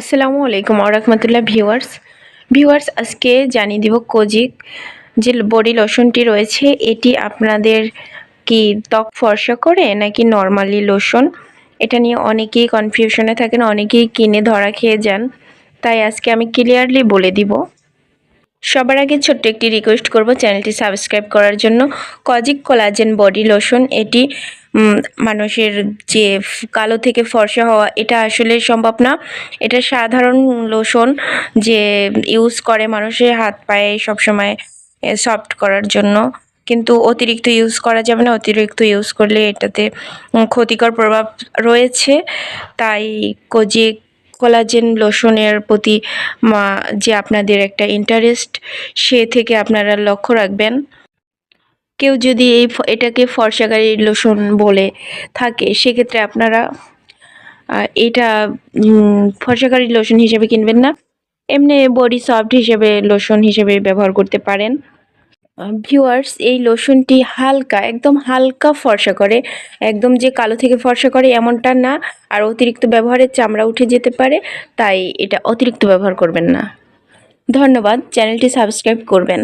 আসসালামু আলাইকুম আরহামতুল্লাহ viewers. Viewers, আজকে জানিয়ে দিব কোজিক যে বডি লোশনটি রয়েছে, এটি আপনাদের কি ত্বক ফর্সা করে নাকি নর্মালি লোশন? এটা নিয়ে অনেকেই কনফিউশনে থাকেন, অনেকেই কিনে ধরা খেয়ে যান। তাই আজকে আমি ক্লিয়ারলি বলে দিব। সবার আগে ছোট্ট একটি রিকোয়েস্ট করব চ্যানেলটি সাবস্ক্রাইব করার জন্য। কজিক কোলাজেন বডি লোশন এটি মানুষের যে কালো থেকে ফর্সা হওয়া, এটা আসলে সম্ভব না। এটা সাধারণ লোশন যে ইউজ করে মানুষের হাত পায়ে সবসময় সফট করার জন্য। কিন্তু অতিরিক্ত ইউজ করা যাবে না, অতিরিক্ত ইউজ করলে এটাতে ক্ষতিকর প্রভাব রয়েছে। তাই কোজিক কোলাজেন লোশনের প্রতি যে আপনাদের একটা ইন্টারেস্ট সে থেকে আপনারা লক্ষ্য রাখবেন। কেউ যদি এই এটাকে ফর্সাকারী লোশন বলে থাকে, সেক্ষেত্রে আপনারা এটা ফর্সাকারী লোশন হিসেবে কিনবেন না। এমনি বডি সফট হিসেবে, লোশন হিসেবে ব্যবহার করতে পারেন। ভিউয়ার্স এই লোশনটি হালকা, একদম হালকা ফর্সা করে, একদম যে কালো থেকে ফর্সা করে এমনটা না, আর অতিরিক্ত ব্যবহারে চামড়া উঠে যেতে পারে, তাই এটা অতিরিক্ত ব্যবহার করবেন না। ধন্যবাদ, চ্যানেলটি সাবস্ক্রাইব করবেন।